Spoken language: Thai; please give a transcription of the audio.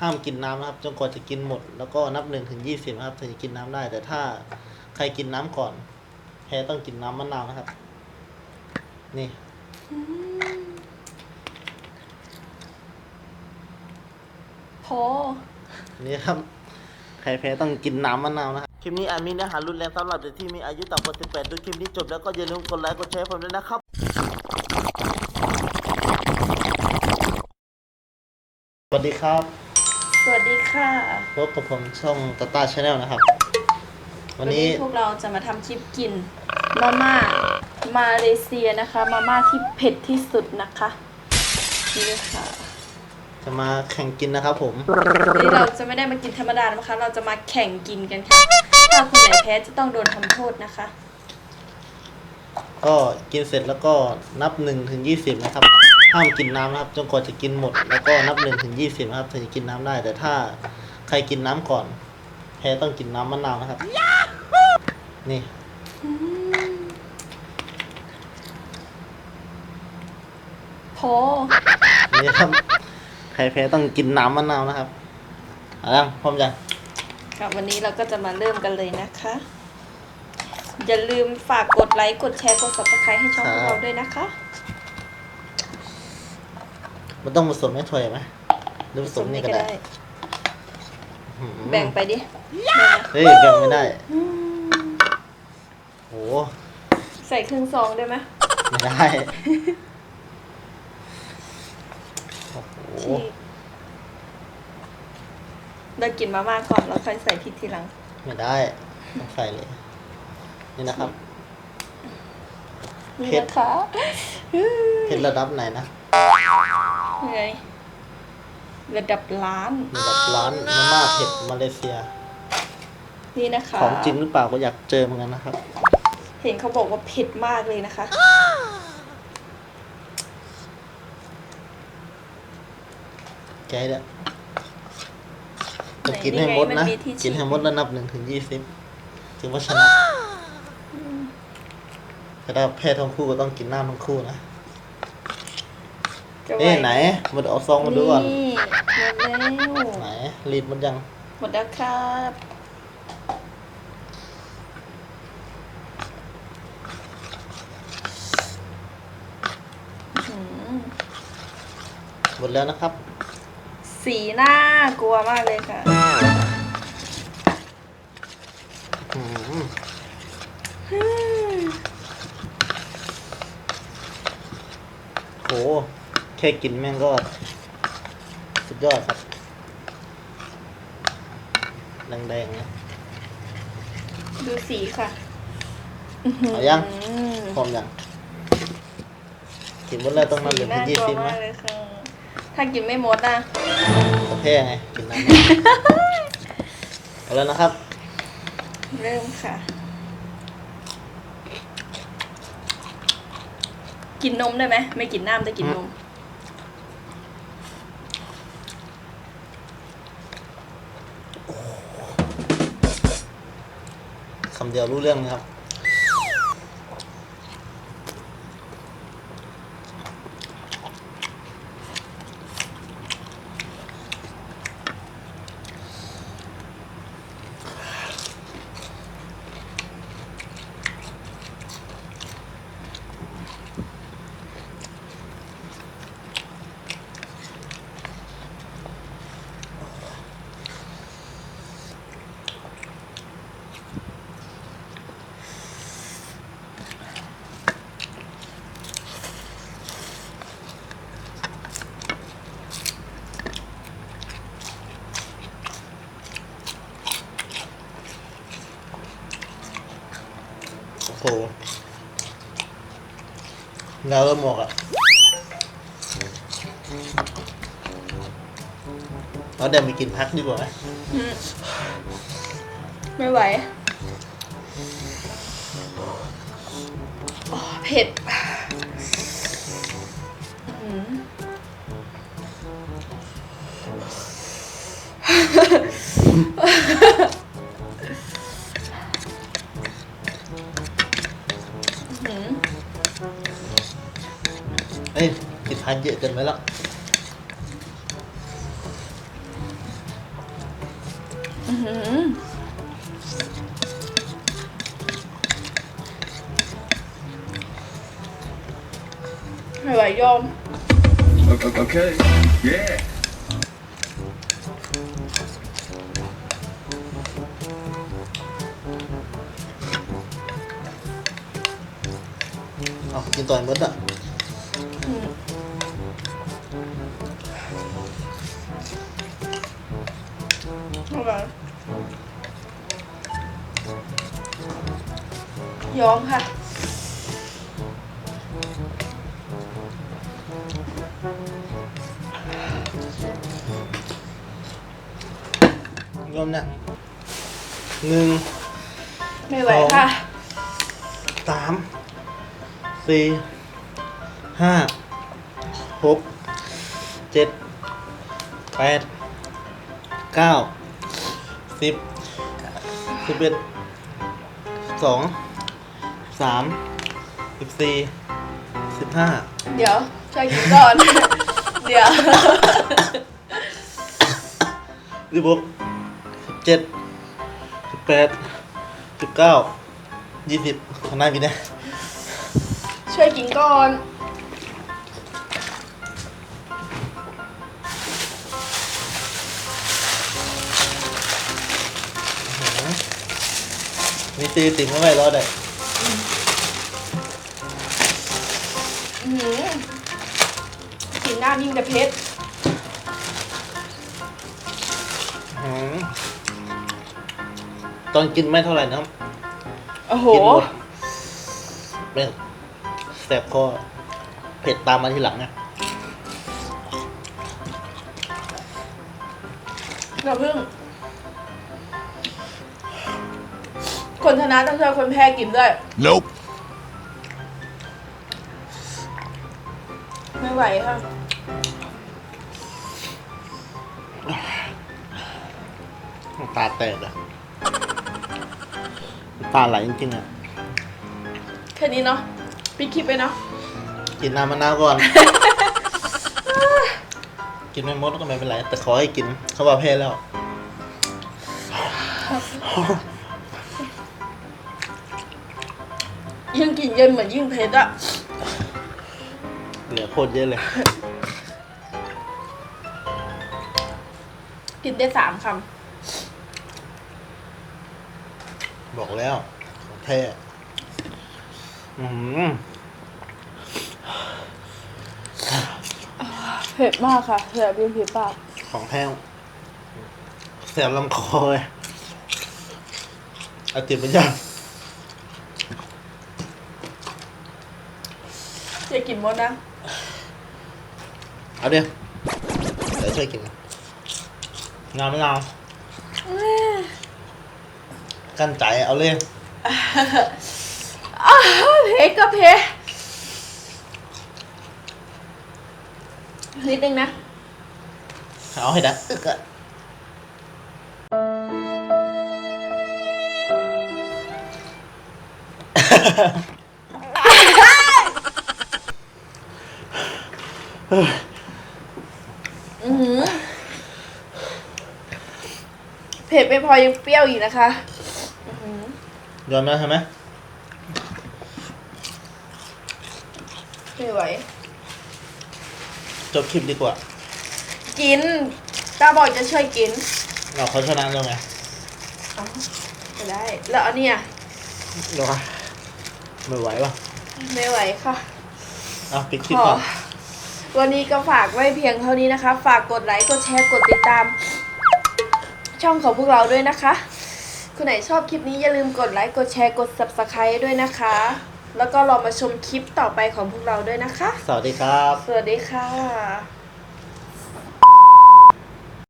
ห้ามกินน้ำนะครับจนกว่าจะกินหมด แล้วก็นับหนึ่งถึงยี่สิบนะครับถึงจะกินน้ำได้ แต่ถ้าใครกินน้ำก่อน แพ้ต้องกินน้ำมะนาวนะครับ นี่โพนี่ครับ ใครแพ้ต้องกินน้ำมะนาวนะครับคลิปนี้อาจมีเนื้อหารุนแรงสำหรับเด็กที่มีอายุต่ำกว่า 18 ดูคลิปนี้จบแล้วก็อย่าลืมกดไลค์ กดแชร์ให้ผมด้วยนะครับสวัสดีครับส วัสดีค่ะพบกับผมช่องตาตาชาแนลนะครับ วันนี้พวกเราจะมาทำคลิปกินมาม่ามาเลเซียนะคะ มาม่าที่เผ็ดที่สุดนะคะนี่เลยค่ะ จะมาแข่งกินนะครับผมวันนี้เราจะไม่ได้มากินธรรมดานะคะ เราจะมาแข่งกินกันค่ะถ้าคนไหนแพ้จะต้องโดนทำโทษนะคะ ก็กินเสร็จแล้วก็นับหนึ่งถึงยี่สิบนะครับ ห้ามกินน้ำนะครับจนกว่าจะกินหมด แล้วก็นับหนึ่งถึงยี่สิบนะครับถึงจะกินน้ำได้ แต่ถ้าใครกินน้ำก่อน แพ้ต้องกินน้ำมะนาวนะครับ นี่โพนี่ครับใครแพ้ต้องกินน้ำมะนาวนะครับเอาละพร้อมยังครับวันนี้เราก็จะมาเริ่มกันเลยนะคะ อย่าลืมฝากกดไลค์ กดแชร์ กด subscribe ให้ช่องพวกเราด้วยนะคะ มันต้องผสมให้ถ้วยไหมหรือผสมนี่ก็ได้อืมแบ่งไปดิเฮ้ยแบ่งไม่ได้โหใส่ครึ่งซองได้ไหมไม่ได้โอ้โหที่เรากินมาม่าก่อนแล้วค่อยใส่พริกทีหลัง ไม่ได้ต้องใส่เลย นี่นะครับ นี่เผ็ด นะคะ เผ็ดระดับไหนนะ ไงระดับล้าน ระดับร้านมาม่าเผ็ดมาเลเซีย นี่นะคะของจริงหรือเปล่าก็อยากเจอเหมือนกันนะครับ เห็นเขาบอกว่าเผ็ดมากเลยนะคะ แกเนี่ยจะกินให้หมดนะไหนนี่ไงมันมีที่กินให้หมดชี้แล้วนับหนึ่งถึงยี่สิบถือว่าชนะแต่ถ้าแพ้ทั้งคู่ก็ต้องกินน้ำทั้งคู่นะ จะเอ๊ะไหนมาเอาซองมาดูก่อนนี่หมดแล้วไหนรีดมันยังหมดแล้วครับอื้อหือหมดแล้วนะครับ สีหน้ากลัวมากเลยค่ะ อืมโห แค่กินแม่งก็สุดยอดครับแดงๆนะดูสีค่ะเอายังอืมพร้อมยังกินหมดแล้วต้องนับหสีนึ่งน่าถึงยี่กลัวสิบไหมมากเลยค่ะถ้ากินไม่หมดอะก็แพ้ไงกินน้ำเอาแล้วนะครับ เริ่มค่ะ กินนมได้ไหมไม่กินน้ำแต่กินนม คำเดียวรู้เรื่องนะครับ โอ้โห แล้วก็หมกอะเราเดินไปกินพักดีกว่าไหมไม่ไหวโอ้เผ็ดอื้อ ไม่ไหวยอม Okay. Yeah. เอากินต่ ยอมค่ะยอมเนี่ยหนึ่ง ไม่ไหวค่ะ สาม สี่ ห้า หก เจ็ด แปด เก้า สิบ สิบเอ็ดสอง สามสิบสี่สิบห้าเดี๋ยวช่วยกินก่อน เดี๋ยวสิบหกสิบเจ็ดสิบแปดสิบเก้ายี่สิบข้างหน้ามีเนี่ยช่วยกินก่อนมีตีติ่มก็ไม่รอด หือกินหน้ายิ่งแต่เพชรอืมตอนกินไม่เท่าไหร่นะโอ้โห กินหมดไม่แสบคอเผ็ดตามมาทีหลังนะเราเพิ่ง คนชนะต้องช่วยคนแพ้กินด้วย Nope. ไม่ไหวค่ะ ตาแตกอะตาไหลจริงๆอะแค่นี้เนาะปิดคลิปไปเนาะกินน้ำมะนาวก่อน กินไม่หมดก็ไม่เป็นไร แต่ขอให้กินเขาว่าแพ้แล้ว ยิ่งกินเย็นเหมือนยิ่งเผ็ดอะ เหลือโคตรเยอะเลย กินได้สามคบอกแล้วของแท้อืมำเผ็ดมากค่ะเผ็ดยิ่งเผ็ดปากของแท้แสบลำคอเลยเอาติดมันยังจะกินหมดนะ เอาเดี๋ยวเดี๋ยวช่วยกินงามมะนาวกั้นใจเอาเลยอ้าวเผ็ดก็เผ็ดนิดนึงนะ เอาให้ดังอึกอะ อือหือเผ็ดไม่พอยังเปรี้ยวอีกนะคะอื้อหือยอมแล้วใช่ไหมไม่ไหว จบคลิปดีกว่ากินตาบอกจะช่วยกินเราเขาชนะแล้วไงเอาไม่ได้ แล้วอันเนี้ยเดี๋ยวอะไม่ไหววะไม่ไหวค่ะเอาปิดคลิปขอก่อน วันนี้ก็ฝากไว้เพียงเท่านี้นะคะ ฝากกดไลค์ กดแชร์ กดติดตาม ช่องของพวกเราด้วยนะคะคุณไหนชอบคลิปนี้อย่าลืมกดไลค์ กดแชร์ กด subscribe ด้วยนะคะ แล้วก็รอมาชมคลิปต่อไปของพวกเราด้วยนะคะ สวัสดีครับ สวัสดีค่ะ